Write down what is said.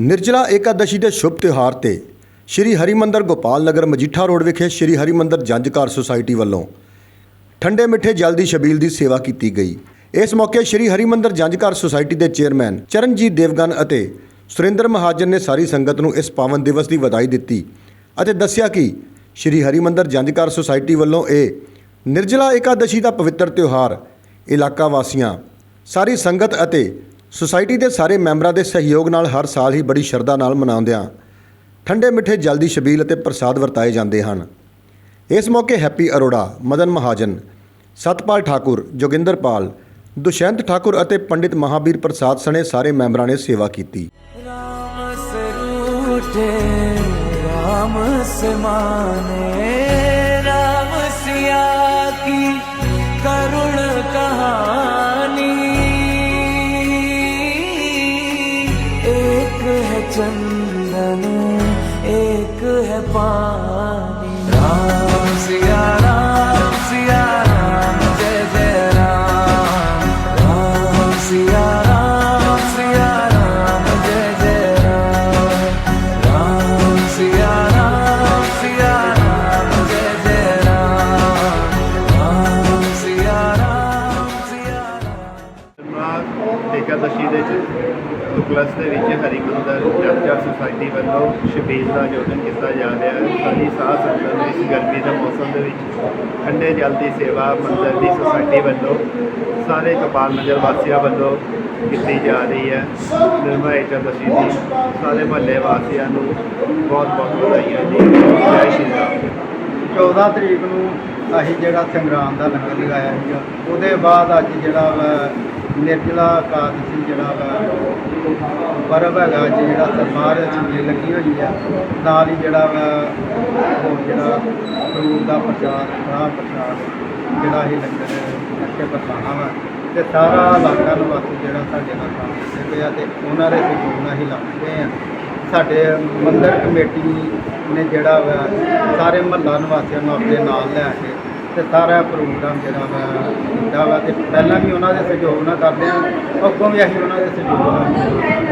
ਨਿਰਜਲਾ ਏਕਾਦਸ਼ੀ ਦੇ ਸ਼ੁਭ ਤਿਉਹਾਰ ਤੇ ਸ਼੍ਰੀ ਹਰਿਮੰਦਰ ਗੋਪਾਲ ਨਗਰ ਮਜੀਠਾ ਰੋਡ ਵਿਖੇ ਸ਼੍ਰੀ ਹਰਿਮੰਦਰ ਜੰਜਕਾਰ ਸੁਸਾਇਟੀ ਵੱਲੋਂ ਠੰਡੇ ਮਿੱਠੇ ਜਲ ਦੀ ਛਬੀਲ ਦੀ ਸੇਵਾ ਕੀਤੀ ਗਈ। ਇਸ ਮੌਕੇ ਸ਼੍ਰੀ ਹਰਿਮੰਦਰ ਜੰਜਕਾਰ ਸੁਸਾਇਟੀ ਦੇ ਚੇਅਰਮੈਨ ਚਰਨਜੀਤ ਦੇਵਗਨ ਅਤੇ ਸੁਰਿੰਦਰ ਮਹਾਜਨ ਨੇ ਸਾਰੀ ਸੰਗਤ ਨੂੰ ਇਸ ਪਾਵਨ ਦਿਵਸ ਦੀ ਵਧਾਈ ਦਿੱਤੀ ਅਤੇ ਦੱਸਿਆ ਕਿ ਸ਼੍ਰੀ ਹਰਿਮੰਦਰ ਜੰਜਕਾਰ ਸੁਸਾਇਟੀ ਵੱਲੋਂ ਇਹ ਨਿਰਜਲਾ ਏਕਾਦਸ਼ੀ ਦਾ ਪਵਿੱਤਰ ਤਿਉਹਾਰ ਇਲਾਕਾ ਵਾਸੀਆਂ, ਸਾਰੀ ਸੰਗਤ ਅਤੇ ਸੁਸਾਇਟੀ ਦੇ ਸਾਰੇ ਮੈਂਬਰਾਂ ਦੇ ਸਹਿਯੋਗ ਨਾਲ ਹਰ ਸਾਲ ਹੀ ਬੜੀ ਸ਼ਰਧਾ ਨਾਲ ਮਨਾਉਂਦੇ ਆ ਠੰਡੇ ਮਿੱਠੇ ਜਲਦੀ ਸ਼ਬੀਲ ਅਤੇ ਪ੍ਰਸਾਦ ਵਰਤਾਏ ਜਾਂਦੇ ਹਨ। ਇਸ ਮੌਕੇ ਹੈਪੀ ਅਰੋੜਾ, ਮਦਨ ਮਹਾਜਨ, ਸਤਪਾਲ ਠਾਕੁਰ ਜੋਗਿੰਦਰਪਾਲ ਦੁਸ਼ੈਂਤ ਠਾਕੁਰ ਅਤੇ ਪੰਡਿਤ ਮਹਾਬੀਰ ਪ੍ਰਸਾਦ ਸਣੇ ਸਾਰੇ ਮੈਂਬਰਾਂ ਨੇ ਸੇਵਾ ਕੀਤੀ। ਰਾਮ ਸਰੂਟੇ ਰਾਮ ਸਮਾਨੇ चंदन एक है पानी राम ਏਕਾਦਸ਼ੀ ਦੇ ਤੁਕਲਸ ਦੇ ਵਿੱਚ ਹਰਿਮੰਦਰ ਚਰਚਾ ਸੁਸਾਇਟੀ ਵੱਲੋਂ ਸ਼ਬੀਲ ਦਾ ਆਯੋਜਨ ਕੀਤਾ ਜਾ ਰਿਹਾ ਹੈ। ਸਾਰੀ ਸਾਧ ਸੰਗਤ ਨੂੰ ਇਸ ਗਰਮੀ ਦੇ ਮੌਸਮ ਦੇ ਵਿੱਚ ਠੰਡੇ ਜਲ ਦੀ ਸੇਵਾ, ਮੰਦਰ ਦੀ ਸੁਸਾਇਟੀ ਵੱਲੋਂ, ਸਾਰੇ ਕਪਾਲ ਨਗਰ ਵਾਸੀਆਂ ਵੱਲੋਂ ਕੀਤੀ ਜਾ ਰਹੀ ਹੈ। ਨਿਰਮਾ ਏਕਾਦਸ਼ੀ ਦੀ ਸਾਰੇ ਮਹੱਲੇ ਵਾਸੀਆਂ ਨੂੰ ਬਹੁਤ ਬਹੁਤ ਵਧਾਈਆਂ ਜੀ। ਜੈ ਸ਼੍ਰੀ ਰਾਮ। 14 ਤਰੀਕ ਨੂੰ ਅਸੀਂ ਜਿਹੜਾ ਸੰਗਰਾਮ ਦਾ ਲੰਗਰ ਲਗਾਇਆ ਸੀਗਾ, ਉਹਦੇ ਬਾਅਦ ਅੱਜ ਜਿਹੜਾ ਵਾ ਨਿਰਜਲਾ ਕਾਦਸੀ ਜਿਹੜਾ ਵਾ ਪਰਬ ਹੈਗਾ ਅੱਜ ਜਿਹੜਾ ਸਰਕਾਰ ਚ ਲੱਗੀ ਹੋਈ ਆ। ਨਾਲ ਹੀ ਜਿਹੜਾ ਵਾ ਉਹ ਜਿਹੜਾ ਫਰੂਟ ਦਾ ਪ੍ਰਚਾਰ ਕੜਾਹ ਪ੍ਰਚਾਰ, ਜਿਹੜਾ ਇਹ ਲੰਗਰ ਇੱਥੇ ਵਰਤਾਣਾ ਵਾ। ਤੇ ਸਾਰਾ ਇਲਾਕਾ ਨਿਵਾਸੀ ਜਿਹੜਾ ਸਾਡੇ ਨਾਲ ਕੰਮ ਕਰਦੇ ਪਏ ਆ ਤੇ ਉਹਨਾਂ ਦੇ ਸਹਿਯੋਗ ਨਾਲ ਹੀ ਲੱਗਦੇ ਆ। ਸਾਡੇ ਮੰਦਰ ਕਮੇਟੀ ਨੇ ਜਿਹੜਾ ਵਾ, ਸਾਰੇ ਮਹੱਲਾ ਨਿਵਾਸੀਆਂ ਨੂੰ ਆਪਣੇ ਨਾਲ ਲੈ ਕੇ ਤੇ ਸਾਰਾ ਪ੍ਰੋਗਰਾਮ ਜਿਹੜਾ ਵਾ ਕੀਤਾ ਵਾ, ਤੇ ਪਹਿਲਾਂ ਵੀ ਉਹਨਾਂ ਦੇ ਸਹਿਯੋਗ ਨਾਲ ਕਰਦੇ ਆ, ਅੱਗੋਂ ਵੀ ਅਸੀਂ ਉਹਨਾਂ ਦੇ ਸਹਿਯੋਗ ਨਾਲ